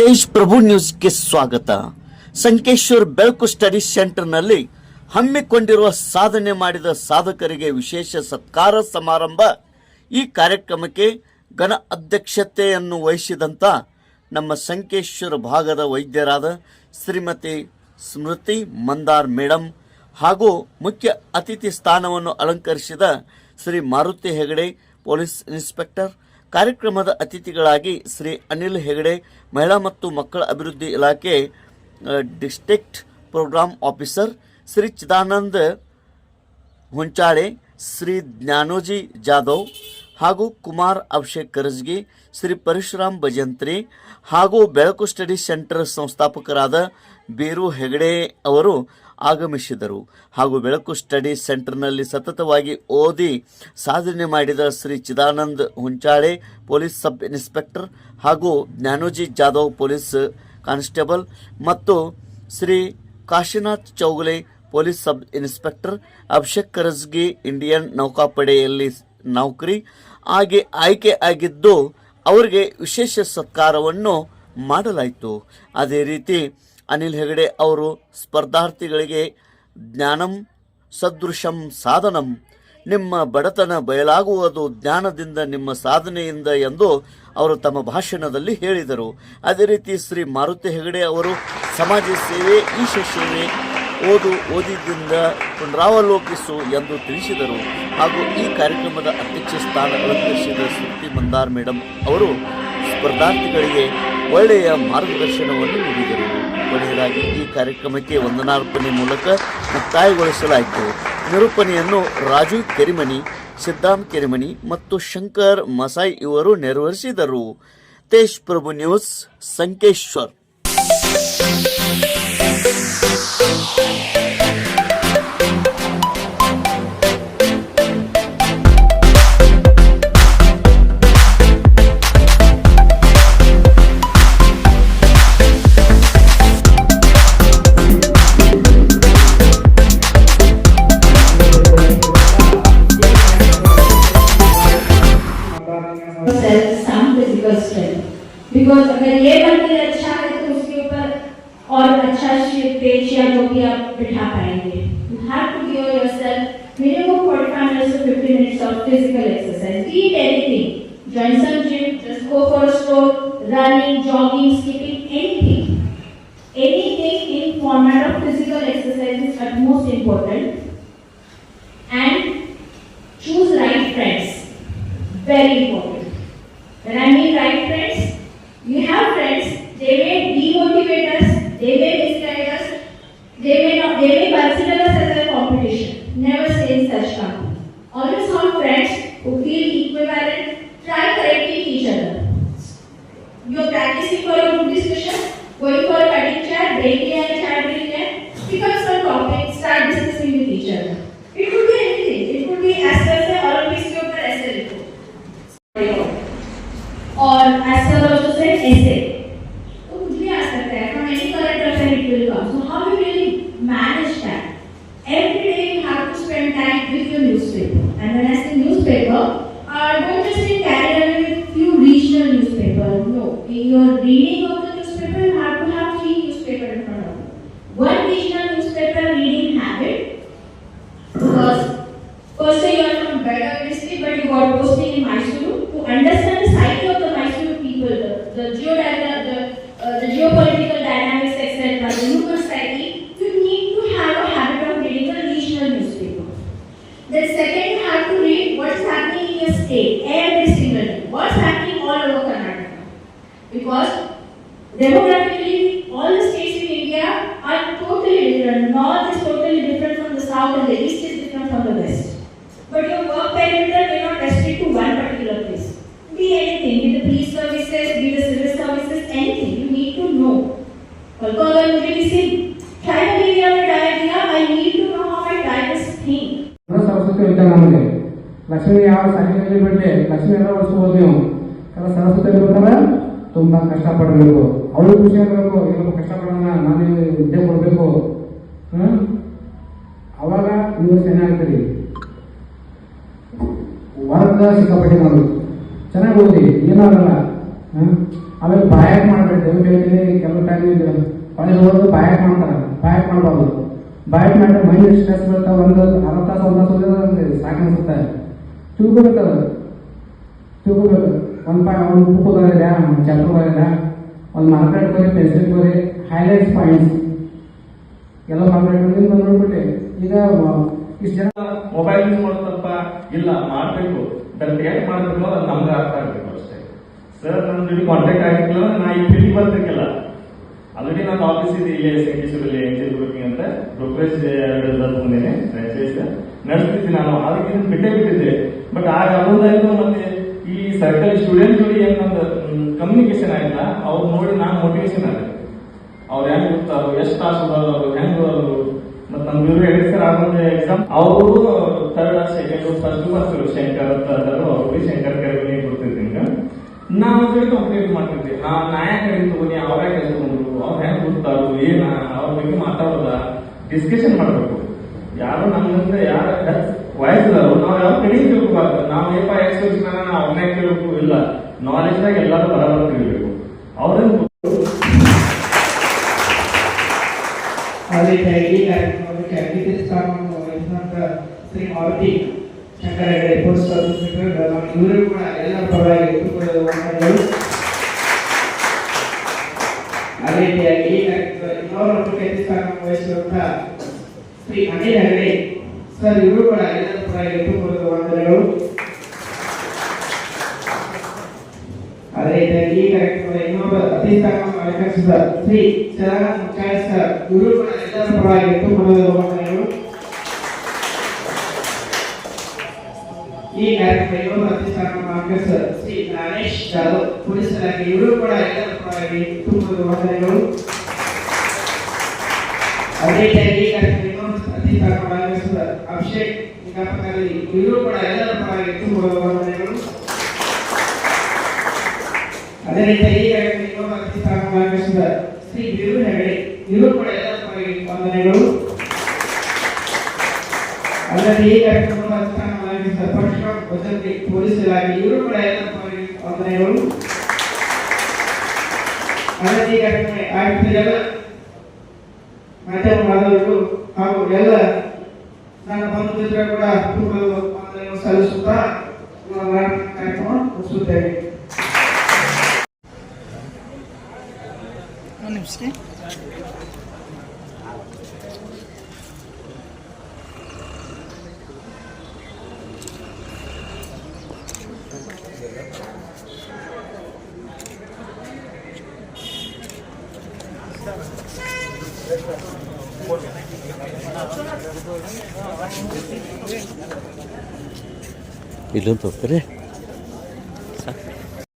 ತೇಜ್ ಪ್ರಭು ನ್ಯೂಸ್ಗೆ ಸ್ವಾಗತ. ಸಂಕೇಶ್ವರ್ ಬೆಳಕು ಸ್ಟಡಿ ಸೆಂಟರ್ನಲ್ಲಿ ಹಮ್ಮಿಕೊಂಡಿರುವ ಸಾಧನೆ ಮಾಡಿದ ಸಾಧಕರಿಗೆ ವಿಶೇಷ ಸತ್ಕಾರ ಸಮಾರಂಭ. ಈ ಕಾರ್ಯಕ್ರಮಕ್ಕೆ ಘನ ಅಧ್ಯಕ್ಷತೆಯನ್ನು ವಹಿಸಿದಂಥ ನಮ್ಮ ಸಂಕೇಶ್ವರ ಭಾಗದ ವೈದ್ಯರಾದ ಶ್ರೀಮತಿ ಸ್ಮೃತಿ ಮಂದಾರ್ ಮೇಡಮ್ ಹಾಗೂ ಮುಖ್ಯ ಅತಿಥಿ ಸ್ಥಾನವನ್ನು ಅಲಂಕರಿಸಿದ ಶ್ರೀ ಮಾರುತಿ ಹೆಗಡೆ ಪೊಲೀಸ್ ಇನ್ಸ್ಪೆಕ್ಟರ್ ಕಾರ್ಯಕ್ರಮದ ಅತಿಥಿಗಳಾಗಿ ಶ್ರೀ ಅನಿಲ್ ಹೆಗಡೆ, ಮಹಿಳಾ ಮತ್ತು ಮಕ್ಕಳ ಅಭಿವೃದ್ಧಿ ಇಲಾಖೆ district program officer Shri Chidananda Honchale, Shri Jnanoji Jadhav ಹಾಗೂ ಕುಮಾರ್ ಅಭಿಷೇಕ್ ಕರಜ್ಗಿ, ಶ್ರೀ ಪರಶುರಾಮ್ ಭಜಂತ್ರಿ ಹಾಗೂ ಬೆಳಕು ಸ್ಟಡಿ ಸೆಂಟರ್ ಸಂಸ್ಥಾಪಕರಾದ ಬೀರು ಹೆಗಡೆ ಅವರು ಆಗಮಿಸಿದರು. ಹಾಗೂ ಬೆಳಕು ಸ್ಟಡಿ ಸೆಂಟರ್ನಲ್ಲಿ ಸತತವಾಗಿ ಓದಿ ಸಾಧನೆ ಮಾಡಿದ Shri Chidanand Hunchale, police sub inspector ಹಾಗೂ ಜ್ಞಾನೋಜಿ ಜಾಧವ್ ಪೊಲೀಸ್ ಕಾನ್ಸ್ಟೇಬಲ್ ಮತ್ತು Shri Kashinath Chougale police sub inspector, Abhishek Karajgi Indian ನೌಕಾಪಡೆಯಲ್ಲಿ ನೌಕರಿ ಹಾಗೆ ಆಯ್ಕೆ ಆಗಿದ್ದು, ಅವರಿಗೆ ವಿಶೇಷ ಸತ್ಕಾರವನ್ನು ಮಾಡಲಾಯಿತು. ಅದೇ ರೀತಿ ಅನಿಲ್ ಹೆಗಡೆ ಅವರು ಸ್ಪರ್ಧಾರ್ಥಿಗಳಿಗೆ ಜ್ಞಾನಂ ಸದೃಶಂ ಸಾಧನಂ. ನಿಮ್ಮ ಬಡತನ ಬಯಲಾಗುವುದು ಜ್ಞಾನದಿಂದ ನಿಮ್ಮ ಸಾಧನೆಯಿಂದ ಎಂದು ಅವರು ತಮ್ಮ ಭಾಷಣದಲ್ಲಿ ಹೇಳಿದರು. ಅದೇ ರೀತಿ ಶ್ರೀ ಮಾರುತಿ ಹೆಗಡೆ ಅವರು ಸಮಾಜ ಸೇವೆ, ಈಶ ಸೇವೆ ಓದು ಓದಿದ್ದರಿಂದ ಪುನರಾವಲೋಕಿಸು ಎಂದು ತಿಳಿಸಿದರು. ಹಾಗೂ ಈ ಕಾರ್ಯಕ್ರಮದ ಅಧ್ಯಕ್ಷ ಸ್ಥಾನ ಅಲಂಕರಿಸಿದ ಶೃತಿ ಮಂದಾರ್ ಮೇಡಮ್ ಅವರು ಸ್ಪರ್ಧಾರ್ಥಿಗಳಿಗೆ ಒಳ್ಳೆಯ ಮಾರ್ಗದರ್ಶನವನ್ನು ನೀಡಿದರು. ಕೊನೆಯದಾಗಿ ಈ ಕಾರ್ಯಕ್ರಮಕ್ಕೆ ವಂದನಾರ್ಪಣೆ ಮೂಲಕ ಮುಕ್ತಾಯಗೊಳಿಸಲಾಯಿತು. ನಿರೂಪಣೆಯನ್ನು ರಾಜು ಕೆರಿಮನಿ ಸಿದ್ದಾಂ ಕೆರಿಮನಿ ಮತ್ತು ಶಂಕರ್ ಮಸಾಯಿ ಇವರು ನೆರವೇರಿಸಿದರು. ತೇಜ್ ಪ್ರಭು ನ್ಯೂಸ್, ಸಂಕೇಶ್ವರ್. बिकॉज़ अगर ये मंदिर अच्छा है तो उसके ऊपर और अच्छा पेज या जो भी आप बिठा पाएँगे you have to give yourself minimum 45 minutes to 50 minutes of physical exercise be it anything join some gym just go for a stroll running jogging skipping anything anything in format of physical exercise is at most important and choose right friends very important when I mean right friends, रहे हो। और as per also said ऐसे। तो कुछ भी आ सकता है from any colour option it will come so how you really manage that every day you have to spend time with your newspaper and when I say newspaper uh, don't just carry carried with few regional newspaper no in your reading Because demographically, all the states in India are totally different. North is totally different from the south and the east is different from the west. But your work perimeter may not restrict to one particular place. Be anything, be the police services, be the civil services, anything. You need to know. Also, I will really say, tribal area में diarrhoea, I need to know how my tribals think. Lakshmi यहाँ सारी चीजें बढ़ले लक्ष्मी यहाँ वस्तु बोलते हो कल सरस्वती ತುಂಬಾ ಕಷ್ಟಪಡಬೇಕು. ಅವಳು ಖುಷಿ ಆಗಬೇಕು ಇವ್ರು ಕಷ್ಟಪಡೋಣ ನಾನು ವಿದ್ಯೆ ಕೊಡಬೇಕು. ಅವಾಗ ನೀವು ಚೆನ್ನಾಗ್ತೀರಿ ವರ್ಗ ಸಿಕ್ಕಾಪಟ್ಟೆ ಮಾಡಿ ಚೆನ್ನಾಗಿ ಓದಿ ಏನಾಗಲ್ಲ ಆಮೇಲೆ ಬಾಯಕ್ ಮಾಡ್ಬೇಕು ಕೆಲವು ಟೈಮ್ ಕಾಲೇಜ್ ಹೋದ್ರು ಬಾಯಕ್ ಮಾಡ್ತಾರೆ. ಬಾಯಕ್ ಮಾಡಬಾರ್ದು. ಬಾಯ್ ಮಾಡಿದ್ರೆ ಮೈಂಡ್ ಸ್ಟ್ರೆಸ್ ಬರ್ತಾ ಒಂದು ಅರ್ಧ ತಾಸು ಒಂದು ತಾಸು ಸಾಕು ಅನ್ಸುತ್ತೆ. ತಿಳ್ಕೊಬೇಕದು ತಿಳ್ಕೊಬೇಕು. ಒಂದು ಪಾ ಒಂದು ಬುಕ್ ಒಂದು ಚಾಪ್ಟರ್ ಒಂದು ಮಾರ್ಕೆಟ್ ಬರೀ ಪೆನ್ಸಿಲ್ ಬರೀ ಹೈಲೈಟ್ಸ್ ಪಾಯಿಂಟ್ಸ್ ಎಲ್ಲ ಮಾರ್ಕೆಟ್ ಬಂದು ನೋಡ್ಬಿಟ್ಟೆ. ಈಗ, ಇಷ್ಟು ಜನ ಮೊಬೈಲ್ ಯೂಸ್ ಮಾಡೋದಪ್ಪ ಇಲ್ಲ, ಮಾಡಬೇಕು. ಬಟ್ ಯಾಕೆ ಮಾಡಬೇಕು ಅದು ನಮ್ಗೆ ಅರ್ಥ ಆಗಬೇಕು ಅಷ್ಟೇ. ಸರ್ ನನ್ನ ಜೊತೆ ಕಾಂಟ್ಯಾಕ್ಟ್ ಆಗಿಲ್ಲ ನಾ ಈ ಫೀಲ್ಡ್ ಬರ್ಬೇಕಿಲ್ಲ. ಆಲ್ರೆಡಿ ನನ್ನ ಆಫೀಸ್ ಇದೆ ಇಲ್ಲೇ ಸಂಕೇಶ್ವರಲ್ಲಿ ಏಂಜಲ್ ಬ್ರೋಕಿಂಗ್ ಅಂತ ಬ್ರೋಕರೇಜ್ ಬಂದಿದ್ದೀನಿ ಫ್ರಾಂಚೈಸ್ ನಡೆಸ್ತಿದ್ದೀನಿ ನಾನು ಅದಕ್ಕೆ ಬಿಟ್ಟೇ ಬಿಟ್ಟಿದ್ದೆ. ಬಟ್ ಆಗ ಅದೊಂದಾಯ್ತು ಮತ್ತೆ ಸರ್ಕಲ್ ಸ್ಟೂಡೆಂಟ್ ಜೋಡಿ ಏನ್ ನಂದು ಕಮ್ಯುನಿಕೇಶನ್ ಆಗಿಲ್ಲ ಅವ್ರು ನೋಡಿ ನಾನು ಮೋಟಿವೇಶನ್ ಆಗಿದೆ ಅವ್ರು ಹೆಂಗ್ ಓದ್ತಾರೋ, ಎಷ್ಟು ತಾಸು ಓದೋರು ಹೆಂಗ್ ಓದೋರು ಮತ್ತೆ ನಮ್ ಇವ್ರು ಹೇಳಿ ಸರ್ ಎಕ್ಸಾಮ್ ಅವರು ಥರ್ಡ್ ಸೆಕೆಂಡ್ ಫಸ್ಟ್ ಬರ್ತಾರೆ. ಶಂಕರ್ ಅಂತ ಅವ್ರಿ ಅವ್ರಿಗೆ ಶಂಕರ್ ಕರೆಗೆ ಕೊಡ್ತಿದ್ದೀನಿ ನಾವು ಅವ್ರ ಕಂಪ್ಲೇಂಟ್ ಮಾಡ್ತಿದ್ದೆ. ನಾ ನಾಯ ಕಡೆ ತಗೊಂಡು, ಅವ್ರ ಕಲ್ಸ್ಕೊಂಡ್ರು. ಅವ್ರು ಹೆಂಗ್ ಓದ್ತಾರು, ಏನ, ಅವ್ರ ಬಗ್ಗೆ ಮಾತಾಡೋದ? ಡಿಸ್ಕಷನ್ ಮಾಡ್ಬೇಕು. ಯಾರು ನಮ್ಮಿಂದ ಯಾರ ವಯಸ್ಸದವರು ನಾವು ಯಾವ ಕಡೆ ತಿಳ್ಕೊಬಾರ್ದು ನಾವು ಏಪ ಎಷ್ಟು ವರ್ಷ ನಾವು ಅವ್ರನ್ನೇ ಕೇಳಬೇಕು ಇಲ್ಲ ನಾಲೆಜ್ನಾಗ ಎಲ್ಲರೂ ಬರಬರ ತಿಳಿಬೇಕು ಅವ್ರನ್ನ ಅದೇ ಈ ಕಾರ್ಯಕ್ರಮಕ್ಕೆ ಅತಿಥಿ ಸ್ಥಾನವನ್ನು ವಹಿಸಿದಂತ ಶ್ರೀ ಮಾರುತಿ ಶಂಕರ ಹೆಗಡೆ ಪೋಸ್ಟ್ ಆಫೀಸರ್ ಇವರು ಕೂಡ ಎಲ್ಲ ಪರವಾಗಿ ಎತ್ತುಕೊಳ್ಳುವ ವಂದನೆಗಳು. ಅದೇ ರೀತಿಯಾಗಿ ಈ ಕಾರ್ಯಕ್ರಮದ ಇನ್ನೋರ್ವ ಮುಖ್ಯ ಅತಿಥಿ ಸ್ಥಾನವನ್ನು ವಹಿಸಿರುವಂತ ಶ್ರೀ ಅನಿಲ್ ಹೆಗಡೆ ಸರ್ ಇವರು ಕೂಡ ಎಲ್ಲರ ಪರವಾಗಿ ಎತ್ತುಕೊಳ್ಳುವ ವಂದನೆಗಳು ಅದೇ ರೀತಿಯಾಗಿ ಈ ಕಾರ್ಯಕ್ರಮದ ಇನ್ನೊಬ್ಬ ಅತಿಥಿ ಸ್ಥಾನವನ್ನು ಅಲಂಕರಿಸಿದ ಶ್ರೀ ಚರಣ ಮುಖ್ಯಾಯ ಸರ್ ಇವರು ಕೂಡ ಎಲ್ಲರ ಪರವಾಗಿ ಎತ್ತುಕೊಳ್ಳುವ ವಂದನೆಗಳು ಈ ಕಾರ್ಯಕ್ರಮ ಇನ್ನೊಬ್ಬ ಅತಿಥಿ ಸ್ಥಾನವನ್ನು ಅಲಂಕರಿಸಿದ ಶ್ರೀ ನಾಗೇಶ್ ಜಾಧವ್ ಪೊಲೀಸ್ ಇಲಾಖೆ ಇವರು ಕೂಡ ಎಲ್ಲರ ಪರವಾಗಿ ಎತ್ತುಕೊಳ್ಳುವ ವಂದನೆಗಳು ಅದೇ ರೀತಿಯಾಗಿ ಈ ಕಾರ್ಯಕ್ರಮ ಸ್ಥಾನವನ್ನು ಅಲಂಕರಿಸಿದ ಅಭಿಷೇಕ್ ನಿಗಾಪಕರಲ್ಲಿ ಇವರು ಕೂಡ ಎಲ್ಲರ ಪರವಾಗಿ ಎತ್ತುಕೊಳ್ಳುವ ಅದೇ ರೀತಿ ಈ ಅತೀತ ಅಲಂಕರಿಸಿದ ಶ್ರೀ ಬಿರು ಹೆಗಡೆ ಇವರು ಕೂಡ ಎಲ್ಲರ ಪರವಾಗಿ ವಂದನೆಗಳು. ಅಲ್ಲದೆ ಈ ಕಾರ್ಯಕ್ರಮದ ಅನುಷ್ಠಾನ ಮಾಡಿದ ಪರಶುರಾಮ್ ಭದ್ರತೆ ಪೊಲೀಸ್ ಇಲಾಖೆ ಇವರು ಕೂಡ ಪರವಾಗಿ ವಂದನೆಗಳು. ಅಲ್ಲದೆ ಈ ಕಾರ್ಯಕ್ರಮ ಆಯುಕ್ತ ಎಲ್ಲ ಮಾಧ್ಯಮ ಹಾಗೂ ಎಲ್ಲ ನನ್ನ ಬಂಧು ಮಿತ್ರ ಕೂಡ ಪೂರ್ವ ವಂದನೆಗಳು ಸಲ್ಲಿಸುತ್ತಾ ನನ್ನ ಕಾರ್ಯಕ್ರಮ ಮುಗಿಸುತ್ತೇವೆ Y los dos, tres.